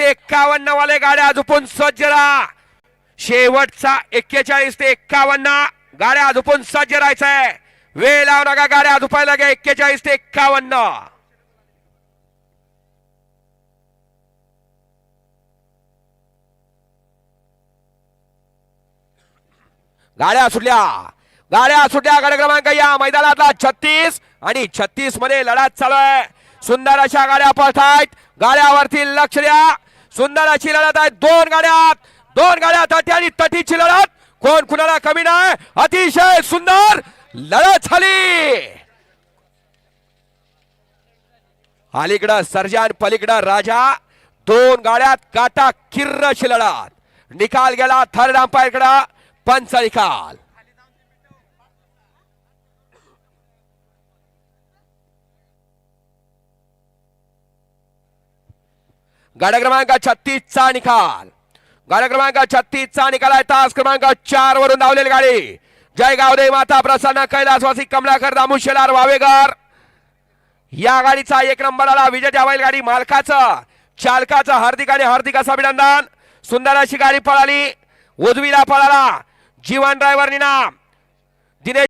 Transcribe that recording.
ते एक्कावन्न वाले गाड्या झोपून सज्ज राहा शेवटचा एक्केचाळीस ते एक्कावन्न. गाड्या झोपून सज्ज राहायचंय वेळ लावू नका गाड्या झोपायला घ्या. एक्केचाळीस ते एक्कावन्न. गाड्या सुटल्या. गाड्या सुटल्या. गाड्या क्रमांक या मैदानातला छत्तीस. आणि छत्तीसमध्ये लढत चालू आहे. सुंदर अशा गाड्या पळतायत. गाड्यावरती लक्ष द्या. सुंदर अशी लढत आहे. दोन गाड्यात दोन गाड्या तटी आणि तटीची लढत. कोण कुणाला कमी नाही? अतिशय सुंदर लढत झाली. अलीकडं सर्जन पलीकडं राजा. दोन गाड्यात काटा किर्रशी लढत. निकाल गेला थर्ड अंपायरकडं पंच निकाल. गाड्या क्रमांक छत्तीस चा निकाल. गाड्या क्रमांक छत्तीस चा निकाल आहे. तास क्रमांक चार वरून धावलेली गाडी. जय गावदे माता प्रसन्न कैलासवासी कमलाकर दामू शेलार वावेगर या गाडीचा एक नंबर आला. विजय बैल गाडी मालकाचं चालकाचं हार्दिक आणि हार्दिक असं अभिनंदन. सुंदर अशी गाडी पळाली. उजवीला पळाला. जीवन ड्रायव्हर निनाम. दिनेश